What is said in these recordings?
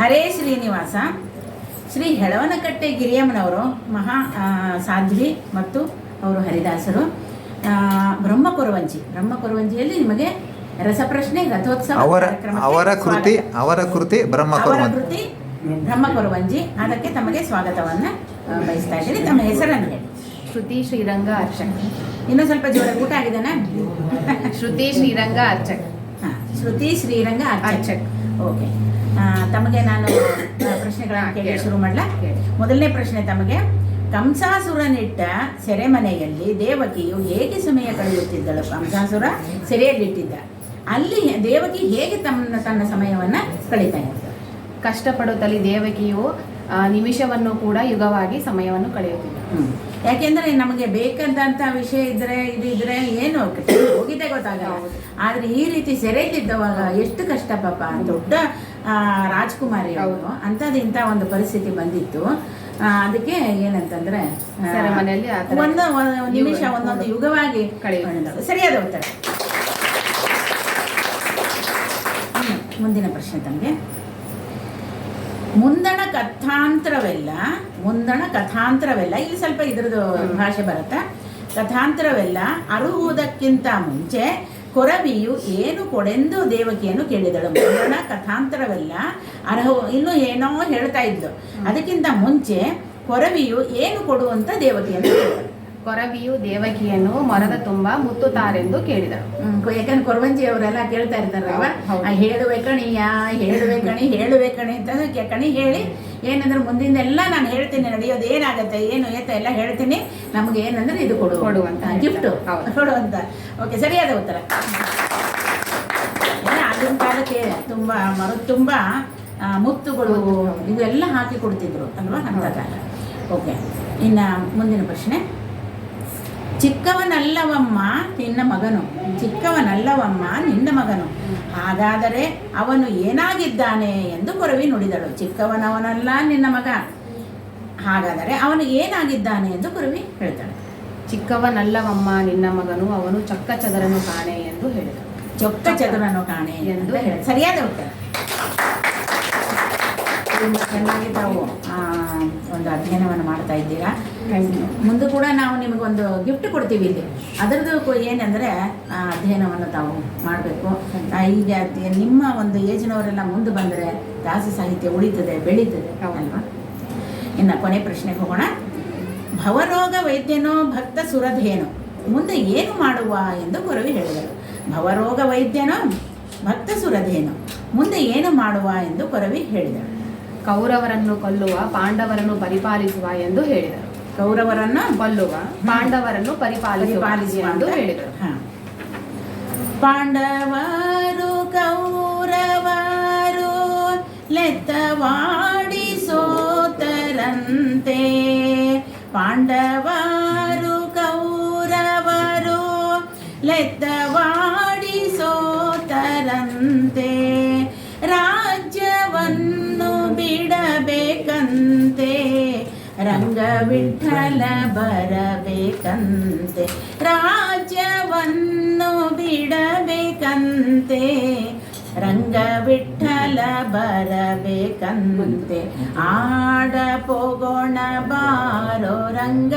ಹರೇ ಶ್ರೀನಿವಾಸ. ಶ್ರೀ ಹೆಳವನಕಟ್ಟೆ ಗಿರಿಯಮ್ಮನವರು ಮಹಾ ಸಾಧ್ವಿ ಮತ್ತು ಅವರು ಹರಿದಾಸರು. ಬ್ರಹ್ಮಪುರವಂಜಿ. ಬ್ರಹ್ಮಪುರವಂಜಿಯಲ್ಲಿ ಬ್ರಹ್ಮಕೊರವಂಜಿಯಲ್ಲಿ ನಿಮಗೆ ರಸಪ್ರಶ್ನೆ ರಥೋತ್ಸವ ಅವರ ಅವರ ಕೃತಿ. ಅವರ ಕೃತಿ ಕೃತಿ ಬ್ರಹ್ಮಕೊರವಂಜಿ ಅದಕ್ಕೆ ತಮಗೆ ಸ್ವಾಗತವನ್ನ ಬಯಸ್ತಾ ಇದ್ದೀನಿ. ತಮ್ಮ ಹೆಸರನ್ನು ಹೇಳಿ. ಶ್ರುತಿ ಶ್ರೀರಂಗ ಅರ್ಚಕ್. ಇನ್ನೂ ಸ್ವಲ್ಪ ಜೋರ ಊಟ ಆಗಿದೆನಾ? ಶ್ರುತಿ ಶ್ರೀರಂಗ ಅರ್ಚಕ್. ಹಾ, ಶ್ರುತಿ ಶ್ರೀರಂಗ ಅರ್ಚಕ್. ಓಕೆ ತಮಗೆ ನಾನು ಪ್ರಶ್ನೆಗಳನ್ನು ಕೇಳಿ. ಶುರು ಮಾಡಲ. ಮೊದಲನೇ ಪ್ರಶ್ನೆ ತಮಗೆ ಕಂಸಾಸುರನಿಟ್ಟ ಸೆರೆಮನೆಯಲ್ಲಿ ದೇವಕಿಯು ಹೇಗೆ ಸಮಯ ಕಳೆಯುತ್ತಿದ್ದಳು ಕಂಸಾಸುರ ಸೆರೆಯಲ್ಲಿಟ್ಟಿದ್ದ ಅಲ್ಲಿ ದೇವಕಿ ಹೇಗೆ ತನ್ನ ತನ್ನ ಸಮಯವನ್ನ ಕಳೀತಾ ಇತ್ತು ಕಷ್ಟಪಡುತ್ತಲ್ಲಿ ದೇವಕಿಯು ನಿಮಿಷವನ್ನು ಕೂಡ ಯುಗವಾಗಿ ಸಮಯವನ್ನು ಕಳೆಯುತ್ತಿದ್ದ. ಯಾಕೆಂದ್ರೆ ನಮಗೆ ಬೇಕಂತ ವಿಷಯ ಇದ್ರೆ ಇದು ಇದ್ರೆ ಏನು ಹೋಗಿದೆ ಗೊತ್ತಾಗಲ್ಲ. ಆದ್ರೆ ಈ ರೀತಿ ಸೆರೆಯಲ್ಲಿದ್ದವಾಗ ಎಷ್ಟು ಕಷ್ಟ ಪಾಪ. ದೊಡ್ಡ ರಾಜ್ಕುಮಾರಿ ಅವರು ಅಂಥದ್ದು ಇಂಥ ಒಂದು ಪರಿಸ್ಥಿತಿ ಬಂದಿತ್ತು. ಆ, ಅದಕ್ಕೆ ಏನಂತಂದ್ರೆ ಒಂದು ನಿಮಿಷ ಒಂದೊಂದು ಯುಗವಾಗಿ ಕಳೆಯೋಣ. ಸರಿಯಾದ ಉತ್ತರ. ಮುಂದಿನ ಪ್ರಶ್ನೆ ತಮಗೆ. ಮುಂದಣ ಕಥಾಂತರವೆಲ್ಲ ಮುಂದಣ ಕಥಾಂತರವೆಲ್ಲ ಇಲ್ಲಿ ಸ್ವಲ್ಪ ಇದ್ರದ್ದು ಭಾಷೆ ಬರುತ್ತಾ? ಕಥಾಂತರವೆಲ್ಲ ಅರುವುದಕ್ಕಿಂತ ಮುಂಚೆ ಕೊರವಿಯು ಏನು ಕೊಡೆಂದು ದೇವಕಿಯನ್ನು ಕೇಳಿದಳು. ಮುಂದಣ ಕಥಾಂತರವೆಲ್ಲ ಅರ್ಹ ಇನ್ನು ಏನೋ ಹೇಳ್ತಾ ಇದ್ಲು. ಅದಕ್ಕಿಂತ ಮುಂಚೆ ಕೊರವಿಯು ಏನು ಕೊಡುವಂತ ದೇವಕಿಯನ್ನು ಕೇಳಿದಳು. ಕೊರವಿಯು ದೇವಕಿಯನ್ನು ಮರದ ತುಂಬಾ ಮುತ್ತುತ್ತಾರೆಂದು ಕೇಳಿದಳು ಹ್ಮ್, ಕೊ- ಯಾಕಂದ್ರೆ ಕೊರವಂಜಿ ಅವರೆಲ್ಲ ಕೇಳ್ತಾ ಇರ್ತಾರಲ್ವ? ಹೇಳುವೆ ಕಣಿಯ ಹೇಳುವೆ ಕಣಿ ಹೇಳುವೆ ಕಣಿ ಅಂತ ಕಣಿ ಹೇಳಿ ಏನಂದ್ರೆ ಮುಂದಿಂದೆಲ್ಲ ನಾನು ಹೇಳ್ತೀನಿ ನಡೆಯೋದು ಏನಾಗುತ್ತೆ ಏನು ಏತ ಎಲ್ಲ ಹೇಳ್ತೀನಿ ನಮ್ಗೆ ಏನಂದ್ರೆ ಇದು ಕೊಡು. ಕೊಡುವಂತ ಗಿಫ್ಟ್ ಹೇಳ್ತಾರೆ. ಹೌದು. ಕೊಡು ಅಂತ ಓಕೆ ಸರಿಯಾದ ಉತ್ತರ. ಆಗಿನ ಕಾಲಕ್ಕೆ ತುಂಬಾ ಮರ ತುಂಬಾ ಮುತ್ತುಗಳು ಇವೆಲ್ಲ ಹಾಕಿ ಕೊಡ್ತಿದ್ರು ಅಲ್ವಾ ಅಂತ ಕಾಲ ಓಕೆ ಇನ್ನ ಮುಂದಿನ ಪ್ರಶ್ನೆ. ಚಿಕ್ಕವನಲ್ಲವಮ್ಮ ನಿನ್ನ ಮಗನು. ಚಿಕ್ಕವನಲ್ಲವಮ್ಮ ನಿನ್ನ ಮಗನು. ಹಾಗಾದರೆ ಅವನು ಏನಾಗಿದ್ದಾನೆ ಎಂದು ಕೊರವಿ ನುಡಿದಳು. ಚಿಕ್ಕವನವನಲ್ಲ ನಿನ್ನ ಮಗ. ಹಾಗಾದರೆ ಅವನು ಏನಾಗಿದ್ದಾನೆ ಎಂದು ಕುರುವಿ ಹೇಳ್ತಾಳೆ. ಚಿಕ್ಕವನಲ್ಲವಮ್ಮ ನಿನ್ನ ಮಗನು ಅವನು ಚಕ್ಕ ಚದರನು ಕಾಣೆ ಎಂದು ಹೇಳಿದಳು. ಚೊಕ್ಕ ಚದರನು ಕಾಣೆ ಎಂದು ಹೇಳಿ ಸರಿಯಾದ ಉತ್ತರ. ತುಂಬ ಚೆನ್ನಾಗಿ ತಾವು ಒಂದು ಅಧ್ಯಯನವನ್ನು ಮಾಡ್ತಾ ಇದ್ದೀರಾ? ಮುಂದೆ ಕೂಡ ನಾವು ನಿಮಗೊಂದು ಗಿಫ್ಟ್ ಕೊಡ್ತೀವಿ ಇಲ್ಲಿ. ಅದರದ್ದು ಏನಂದರೆ ಅಧ್ಯಯನವನ್ನು ತಾವು ಮಾಡಬೇಕು. ಈಗ ನಿಮ್ಮ ಒಂದು ಏಜ್ನವರೆಲ್ಲ ಮುಂದೆ ಬಂದರೆ ದಾಸ ಸಾಹಿತ್ಯ ಉಳಿತದೆ ಬೆಳೀತದೆ. ಅಲ್ವಾ? ಇನ್ನು ಕೊನೆ ಪ್ರಶ್ನೆಗೆ ಹೋಗೋಣ. ಭವರೋಗ ವೈದ್ಯನೋ ಭಕ್ತ ಸುರಧೇನು? ಮುಂದೆ ಏನು ಮಾಡುವ ಎಂದು ಗುರುವಿ ಹೇಳಿದರು. ಭವರೋಗ ವೈದ್ಯನೋ ಭಕ್ತ ಸುರಧೇನು? ಮುಂದೆ ಏನು ಮಾಡುವ ಎಂದು ಕೊರವಿ ಹೇಳಿದರು. ಕೌರವರನ್ನು ಕೊಲ್ಲುವ ಪಾಂಡವರನ್ನು ಪರಿಪಾಲಿಸುವ ಎಂದು ಹೇಳಿದರು. ಕೌರವರನ್ನು ಬಲ್ಲುವ ಪಾಂಡವರನ್ನು ಪರಿಪಾಲಿಸಿ ಪಾಲಿಸಿ ಎಂದು ಹೇಳಿದರು. ಪಾಂಡವರು ಕೌರವರು ಲೆತ್ತವಾಡಿ ಸೋತರಂತೆ. ಪಾಂಡವರು ಕೌರವರು ಲೆತ್ತವಾಡಿ ರಂಗ ವಿಠಲ ಬರಬೇಕಂತೆ. ರಾಜ್ಯವನ್ನು ಬಿಡಬೇಕಂತೆ. ರಂಗ ವಿಠಲ ಬರಬೇಕಂತೆ. ಆಡ ಪೋಗೋಣ ಬಾರೋ ರಂಗ.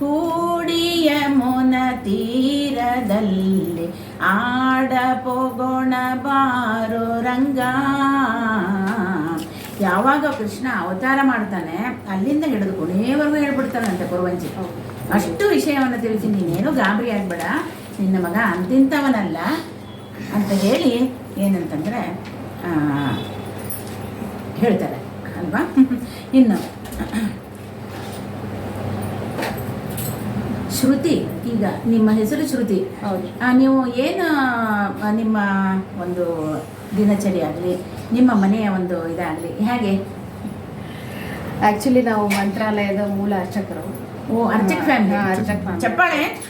ಕೂಡಿಯ ಮುನ ತೀರದಲ್ಲಿ ಆಡ ಪೋಗೋಣ ಬಾರೋ ರಂಗ. ಯಾವಾಗ ಕೃಷ್ಣ ಅವತಾರ ಮಾಡ್ತಾನೆ ಅಲ್ಲಿಂದ ಹಿಡಿದು ಕೊನೆಯವರೆಗೂ ಹೇಳ್ಬಿಡ್ತಾನಂತೆ ಪೂರ್ವಂಜಿ ಅಷ್ಟು ವಿಷಯವನ್ನು ತಿಳಿಸಿ ನೀನೇನು ಗಾಬರಿ ಆಗ್ಬೇಡ. ನಿನ್ನ ಮಗ ಅಂತಿಂತವನಲ್ಲ ಅಂತ ಹೇಳಿ ಏನಂತಂದ್ರೆ ಆ, ಹೇಳ್ತಾರೆ ಅಲ್ವಾ? ಇನ್ನು ಶ್ರುತಿ ಈಗ ನಿಮ್ಮ ಹೆಸರು ಶ್ರುತಿ. ನೀವು ಏನು ನಿಮ್ಮ ಒಂದು ದಿನಚರಿ ಆಗಲಿ ನಿಮ್ಮ ಮನೆಯ ಒಂದು ಇದಾಗಲಿ. ಹೇಗೆ? ಆಕ್ಚುಲಿ ನಾವು ಮಂತ್ರಾಲಯದ ಮೂಲ ಅರ್ಚಕರು. ಓ ಅರ್ಚಕ ಫ್ಯಾಮಿಲಿ. ಚಪ್ಪಾಳೆ?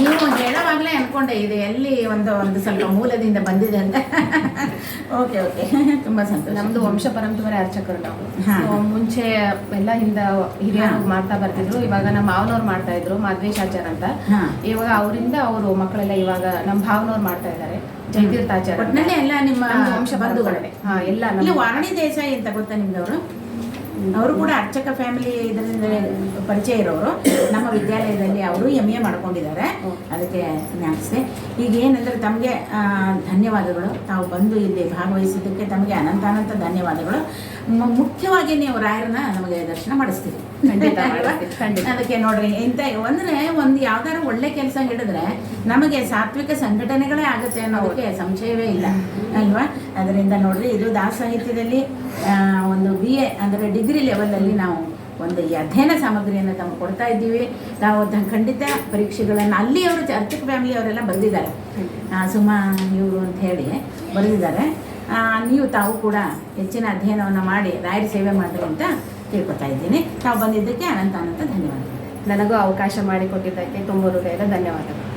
ನೀವು ಹೇಳೋವಾಗಲೇ ಅನ್ಕೊಂಡೆ ಇದೆ ಎಲ್ಲಿ ಒಂದು ಒಂದು ಸ್ವಲ್ಪ ಮೂಲದಿಂದ ಬಂದಿದೆ ಅಂತ. Okay okay. ತುಂಬ ಸಂತೋಷ. ನಮ್ದು ವಂಶ ಪರಂಪರೆ ಅರ್ಚಕರು ನಾವು. ಮುಂಚೆ ಎಲ್ಲ ಹಿಂದ ಹಿರಿಯರು ಮಾಡ್ತಾ ಬರ್ತಿದ್ರು. ಇವಾಗ ನಮ್ಮ ಮಾವನವ್ರು ಮಾಡ್ತಾ ಇದ್ರು ಮಾಧ್ವೇಶಾಚಾರ ಅಂತ. ಇವಾಗ ಅವರಿಂದ ಅವರು ಮಕ್ಕಳೆಲ್ಲ ಇವಾಗ ನಮ್ಮ ಭಾವನವ್ರು ಮಾಡ್ತಾ ಇದ್ದಾರೆ. ಜಯತೀರ್ಥಾಚಾರ ಒಟ್ಟಿನಲ್ಲಿ ಎಲ್ಲ ನಿಮ್ಮ ವಂಶ ಬಂಧುಗಳೇ. ಹಾ ಎಲ್ಲ ವಾರಣಿ ದೇಸಾಯಿ ಅಂತ ಗೊತ್ತಾ ನಿಮ್ಗೆ ಅವರು ಕೂಡ ಅರ್ಚಕ ಫ್ಯಾಮಿಲಿ ಇದರಿಂದ ಪರಿಚಯ ಇರೋರು. ನಮ್ಮ ವಿದ್ಯಾಲಯದಲ್ಲಿ ಅವರು ಎಂ ಎ ಮಾಡ್ಕೊಂಡಿದ್ದಾರೆ. ಅದಕ್ಕೆ ಜ್ಞಾಪಿಸಿದೆ ಈಗ ಏನಂದ್ರೆ ತಮಗೆ ಧನ್ಯವಾದಗಳು. ತಾವು ಬಂದು ಇಲ್ಲಿ ಭಾಗವಹಿಸಿದ್ದಕ್ಕೆ ತಮಗೆ ಅನಂತ ಅನಂತ ಧನ್ಯವಾದಗಳು. ಮುಖ್ಯವಾಗಿ ನೀವು ರಾಯರನ್ನ ನಮಗೆ ದರ್ಶನ ಮಾಡಿಸ್ತೀವಿ. ಅದಕ್ಕೆ ನೋಡ್ರಿ ಇಂಥ ಅಂದ್ರೆ ಒಂದು ಯಾವ್ದಾರ ಒಳ್ಳೆ ಕೆಲಸ ಹಿಡಿದ್ರೆ ನಮಗೆ ಸಾತ್ವಿಕ ಸಂಘಟನೆಗಳೇ ಆಗುತ್ತೆ ಅನ್ನೋದಕ್ಕೆ ಸಂಶಯವೇ ಇಲ್ಲ. ಅಲ್ವಾ? ಅದರಿಂದ ನೋಡ್ರಿ ಇದು ದಾಸ ಸಾಹಿತ್ಯದಲ್ಲಿ ಒಂದು ಬಿ ಎ ಅಂದರೆ ಡಿಗ್ರಿ ಲೆವೆಲಲ್ಲಿ ನಾವು ಒಂದು ಅಧ್ಯಯನ ಸಾಮಗ್ರಿಯನ್ನು ತಮಗೆ ಕೊಡ್ತಾ ಇದ್ದೀವಿ. ನಾವು ಖಂಡಿತ ಪರೀಕ್ಷೆಗಳನ್ನು ಅಲ್ಲಿ ಅವರು ಅರ್ಚಕ ಫ್ಯಾಮಿಲಿ ಅವರೆಲ್ಲ ಬರೆದಿದ್ದಾರೆ. ಸುಮಾ ಇವರು ಅಂತ ಹೇಳಿ ಬರೆದಿದ್ದಾರೆ. ನೀವು ತಾವು ಕೂಡ ಹೆಚ್ಚಿನ ಅಧ್ಯಯನವನ್ನು ಮಾಡಿ ರಾಯರ ಸೇವೆ ಮಾಡಿರಿ ಅಂತ ತಿಳ್ಕೊತಾ ಇದ್ದೀನಿ. ತಾವು ಬಂದಿದ್ದಕ್ಕೆ ಅನಂತ ಅನಂತ ಧನ್ಯವಾದಗಳು. ನನಗೂ ಅವಕಾಶ ಮಾಡಿಕೊಟ್ಟಿದ್ದಕ್ಕೆ ತುಂಬ ಹೃದಯದ ಧನ್ಯವಾದಗಳು.